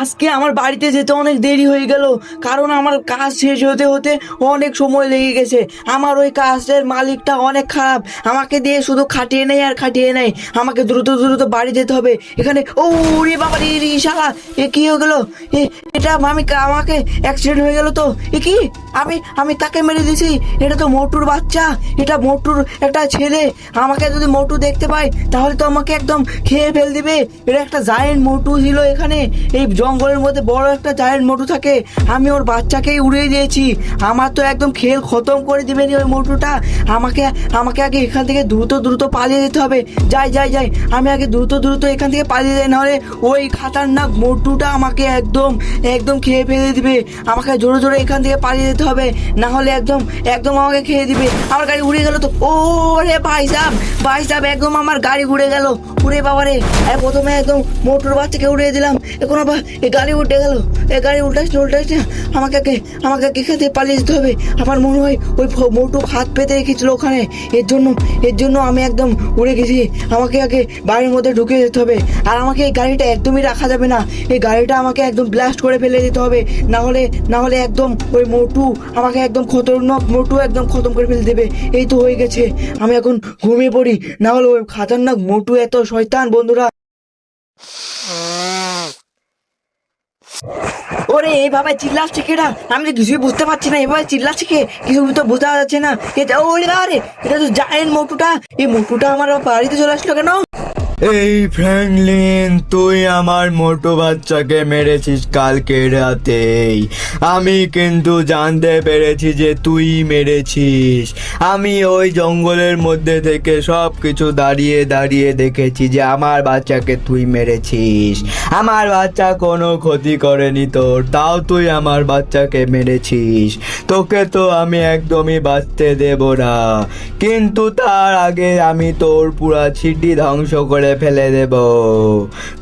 আজকে আমার বাড়িতে যেতে অনেক দেরি হয়ে গেল, কারণ আমার কাজ শেষ হতে হতে অনেক সময় লেগে গেছে। আমার ওই কাজের মালিকটা অনেক খারাপ, আমাকে দিয়ে শুধু খাটিয়ে নেয় আর খাটিয়ে নেয়। আমাকে দ্রুত দ্রুত বাড়ি যেতে হবে। এখানে ও রে বাবা রে রে শালা, এ কি হয়ে গেল? এ, এটা আমি আমাকে অ্যাক্সিডেন্ট হয়ে গেল তো? এ কি? আমি আমি তাকে মেরে দিয়েছি এটা তো মোটুর বাচ্চা, এটা মোটুর একটা ছেলে। আমাকে যদি মোটু দেখতে পায়, তাহলে তো আমাকে একদম খেয়ে ফেল দিবে। এটা একটা জায়েন্ট মোটু ছিল এখানে। এই জঙ্গলের মধ্যে বড় একটা জায়েন্ট মোটু থাকে, আমি ওর বাচ্চাকেই উড়িয়ে দিয়েছি। আমার তো একদম খেল খতম করে দিবে নি ওই মোটুটা। আমাকে আমাকে আগে এখান থেকে দ্রুত দ্রুত পালিয়ে যেতে হবে। যাই যাই যাই, আমি আগে দ্রুত দ্রুত এখান থেকে পালিয়ে যাই, নাহলে ওই খাতারনাক মোটুটা আমাকে একদম একদম খেয়ে ফেলে দিবে। আমাকে জোরে জোরে এখান থেকে পালিয়ে যেতে হবে না হলে একদম একদম আমাকে খেয়ে দিবে। আমার গাড়ি উড়ে গেল তো। ও রে ভাই সাহেব ভাই সাহেব একদম আমার গাড়ি উড়ে গেল। উড়ে বাবা রে আরে প্রথমে একদম মোটর বাচ্চাকে উড়িয়ে দিলাম, এখন আবার এই গাড়ি উঠে গেল। এই গাড়ি উল্টাচ্ছে আমাকে আগে- আমাকে আগে এখান থেকে পালিয়ে যেতে হবে? আমার মনে হয় ওই মোটু হাত পেতে রেখেছিল ওখানে। এর জন্য এর জন্য আমি একদম উড়ে গেছি। আমাকে আগে বাড়ির মধ্যে ঢুকে যেতে হবে। আর আমাকে এই গাড়িটা একদমই রাখা যাবে না। এই গাড়িটা আমাকে একদম ব্লাস্ট করে ফেলে দিতে হবে। না হলে না হলে একদম ওই মোটু আমাকে একদম খতরনাক মোটু একদম খতম করে ফেলে দেবে। এই তো হয়ে গেছে। আমি এখন ঘুমিয়ে পড়ি। না হলে ওই খাতারনাক মোটু এত শয়তান, বন্ধুরা। ওরে এইভাবে চিল্লাচ্ছে কেটা আমি তো কিছুই বুঝতে পারছি না, এভাবে চিল্লাচ্ছে কে? কিছু তো বোঝা যাচ্ছে না। এটা, ওরে রে এটা তো জায়েন্ট মোটুটা এই মোটুটা আমার বাড়িতে চলে আসলো কেন? এই ফ্র্যাঙ্কলিন, তুই আমার মোটো বাচ্চাকে মেরেছিস কালকে রাতেই। আমি কিন্তু জানতে পেরেছি যে তুই মেরেছিস। আমি ওই জঙ্গলের মধ্যে থেকে সব কিছু দাঁড়িয়ে দাঁড়িয়ে দেখেছি যে আমার বাচ্চাকে তুই মেরেছিস। আমার বাচ্চা কোনো ক্ষতি করেনি তোর, তাও তুই আমার বাচ্চাকে মেরেছিস। তোকে তো আমি একদমই বাঁচতে দেব না। কিন্তু তার আগে আমি তোর পুরা ছিটি ধ্বংস করে ফেলে দেব।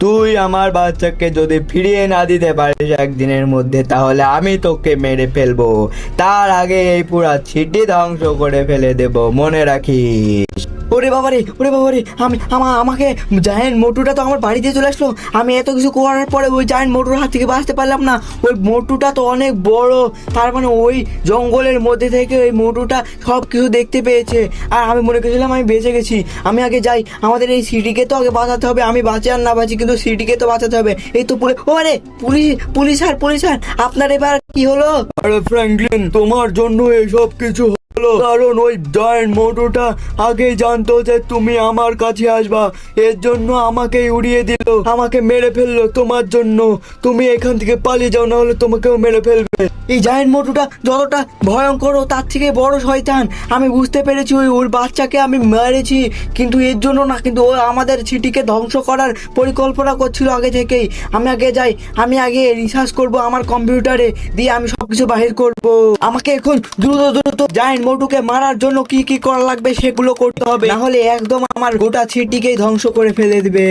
তুই আমার বাচ্চাকে যদি ফিরিয়ে না দিতে পারিস একদিনের মধ্যে, তাহলে আমি তোকে মেরে ফেলব। তার আগে এই পুরা ছিটি ধ্বংস করে ফেলে দেব, মনে রাখিস। ওরে বাবারে ওরে বাবারে, আমি, আমা, আমাকে জায়েন্ট মোটুটা তো আমার বাড়িতে চলে আসলো। আমি এত কিছু করার পরে ওই জায়েন্ট মোটুর হাত থেকে বাঁচতে পারলাম না। ওই মোটুটা তো অনেক বড়, তার মানে ওই জঙ্গলের মধ্যে থেকে ওই মোটুটা সব কিছু দেখতে পেয়েছে। আর আমি মনে করেছিলাম আমি বেঁচে গেছি। আমি আগে যাই, আমাদের এই সিটিকে তো আগে বাঁচাতে হবে, আমি বাঁচি আর না বাঁচি, কিন্তু সিটিকে তো বাঁচাতে হবে। এই তো পুলিশ, ও আরে, পুলিশ পুলিশ আর পুলিশ আর, আপনার এবার কি হলো? আরে ফ্র্যাঙ্কলিন তোমার জন্য এসব কিছু হলো কারণ ওই জয়েন্ট মোটুটা আগেই জানতো যে তুমি আমার কাছে আসবা। এর জন্য আমাকে উড়িয়ে দিল। আমাকে মেরে ফেলল তোমার জন্য। তুমি এখান থেকে পালিয়ে যাও না হলে তোমাকেও মেরে ফেলবে। এই জায়েন্ট মোটুটা যতটা ভয়ঙ্কর ও তার থেকে বড় শয়তান। আমি বুঝতে পেরেছি ওই ওর বাচ্চাকে আমি মেরেছি, কিন্তু এর জন্য না, কিন্তু ও আমাদের সিটিকে ধ্বংস করার পরিকল্পনা করছিল আগে থেকেই। আমি আগে যাই, আমি আগে রিসার্চ করব আমার কম্পিউটারে দিয়ে আমি সবকিছু বাহির করব। আমাকে এখন দ্রুত দ্রুত জায়েন্ট মোটুকে মারার জন্য কি কি করা লাগবে সেগুলো করতে হবে। না হলে একদম আমার গোটা সিটিকেই ধ্বংস করে ফেলে দিবে।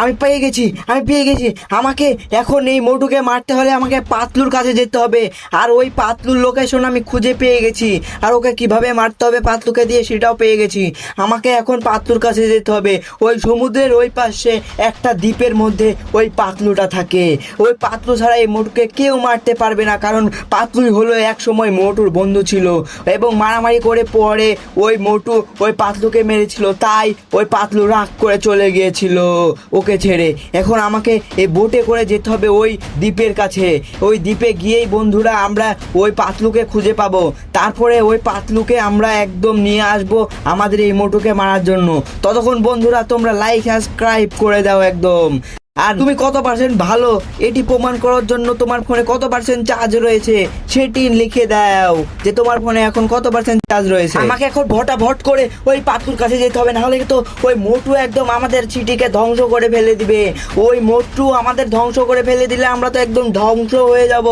আমি পেয়ে গেছি, আমি পেয়ে গেছি। আমাকে এখন এই মোটুকে মারতে হলে আমাকে পাতলুর কাছে যেতে হবে। আর ওই পাতলুর লোকেশন আমি খুঁজে পেয়ে গেছি। আর ওকে কীভাবে মারতে হবে পাতলুকে দিয়ে সেটাও পেয়ে গেছি। আমাকে এখন পাতলুর কাছে যেতে হবে। ওই সমুদ্রের ওই পাশে একটা দ্বীপের মধ্যে ওই পাতলুটা থাকে। ওই পাতলু ছাড়া এই মোটুকে কেউ মারতে পারবে না, কারণ পাতলুই হলো এক সময় মোটুর বন্ধু ছিল। এবং মারামারি করে পরে ওই মোটু ওই পাতলুকে মেরেছিল। তাই ওই পাতলু রাগ করে চলে গিয়েছিল। ওকে ছেড়ে। এখন আমাকে এই বোটে করে যেতে হবে ওই দ্বীপের কাছে। ওই দ্বীপে গিয়েই বন্ধুরা আমরা ওই পাতলুকে খুঁজে পাবো। তারপরে ওই পাতলুকে আমরা একদম নিয়ে আসব আমাদের এই মোটুকে মারার জন্য। ততক্ষণ বন্ধুরা তোমরা লাইক সাবস্ক্রাইব করে দাও একদম। আর তুমি কত পার্সেন্ট ভালো? এটি প্রমাণ করার জন্য তোমার ফোনে কত পার্সেন্ট চার্জ রয়েছে? সেটি লিখে দাও যে তোমার ফোনে এখন কত পার্সেন্ট চার্জ রয়েছে। আমাকে এখন ভটা ভট করে ওই পাথুর কাছে যেতে হবে নাহলে তো ওই মোটু একদম আমাদের চিটিকে ধ্বংস করে ফেলে দিবে। ওই মোটু আমাদের ধ্বংস করে ফেলে দিলে আমরা তো একদম ধ্বংস হয়ে যাব।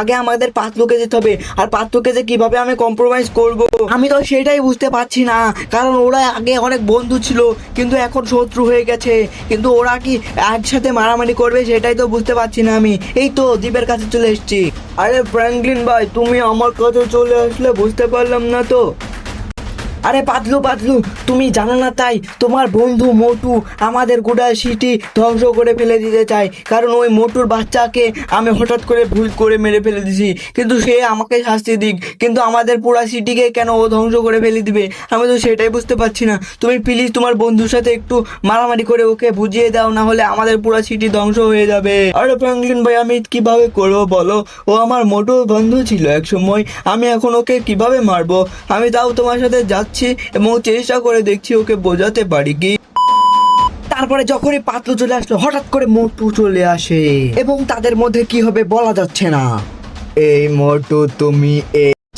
আগে আমাদের পাতলুকে যেতে হবে। আর পাতলুকে যে কীভাবে আমি কম্প্রোমাইজ করব? আমি তো সেটাই বুঝতে পারছি না। কারণ ওরা আগে অনেক বন্ধু ছিল কিন্তু এখন শত্রু হয়ে গেছে। কিন্তু ওরা কি একসাথে মারামারি করবে সেটাই তো বুঝতে পারছি না আমি। এই তো দ্বীপের কাছে চলে এসেছি। আরে ফ্র্যাঙ্কলিন ভাই, তুমি আমার কাছে চলে আসলে বুঝতে পারলাম না তো। আরে পাতলু পাতলু তুমি জানো না তাই তোমার বন্ধু মোটু আমাদের গোটা সিটি ধ্বংস করে ফেলে দিতে চায়। কারণ ওই মোটুর বাচ্চাকে আমি হঠাৎ করে ভুল করে মেরে ফেলে দিছি। কিন্তু সে আমাকে শাস্তি দিক, কিন্তু আমাদের পুরা সিটিকে কেন ও ধ্বংস করে ফেলে দিবে? আমি তো সেটাই বুঝতে পারছি না। তুমি প্লিজ তোমার বন্ধুর সাথে একটু মারামারি করে ওকে বুঝিয়ে দাও, না হলে আমাদের পুরা সিটি ধ্বংস হয়ে যাবে। আরে ফ্র্যাঙ্কলিন ভাই, আমি কীভাবে করব বলো? ও আমার মোটু বন্ধু ছিল এক সময়। আমি এখন ওকে কীভাবে মারবো? আমি তাও তোমার সাথে যাচ্ছি এবং চেষ্টা করে দেখছি ওকে বোঝাতে পারি কি। তারপরে যখনই পাতলু চলে আসলো, হঠাৎ করে মোটু চলে আসে। এবং তাদের মধ্যে কি হবে বলা যাচ্ছে না। এই মোটু তুমি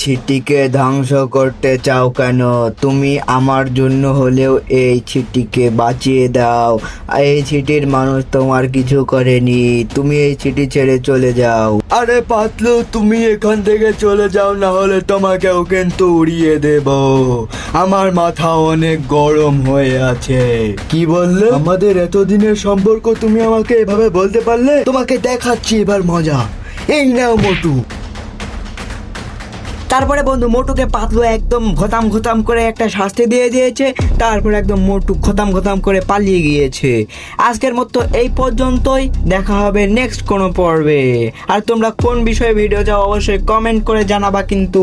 ছিটিকে ধ্বংস করতে চাও কেন? তুমি আমার জন্য হলেও এই ছিটিকে বাঁচিয়ে দাও। এই ছিটির মানুষ তোমার কিছু করেনি। তুমি এই ছিটি ছেড়ে চলে যাও। আরে পাতলু, তুমি এখান থেকে চলে যাও, না হলে তোমাকেও কিন্তু উড়িয়ে দেব। আমার মাথা অনেক গরম হয়ে আছে। কি বললে? আমাদের এতদিনের সম্পর্ক তুমি আমাকে এভাবে বলতে পারলে? তোমাকে দেখাচ্ছি এবার মজা। এই নাও মোটু। তারপরে বন্ধু মোটুকে পাতলু একদম ঘতাম ঘতাম করে একটা শাস্তি দিয়ে দিয়েছে, তারপরে একদম মোটু ঘোতাম ঘোতাম করে পালিয়ে গিয়েছে। আজকের মতো এই পর্যন্তই, দেখা হবে নেক্সট কোনো পর্বে। আর তোমরা কোন বিষয়ে ভিডিও চাও অবশ্যই কমেন্ট করে জানাবা কিন্তু।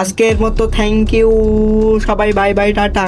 আজকের মতো থ্যাংক ইউ সবাই বাই বাই টাটা।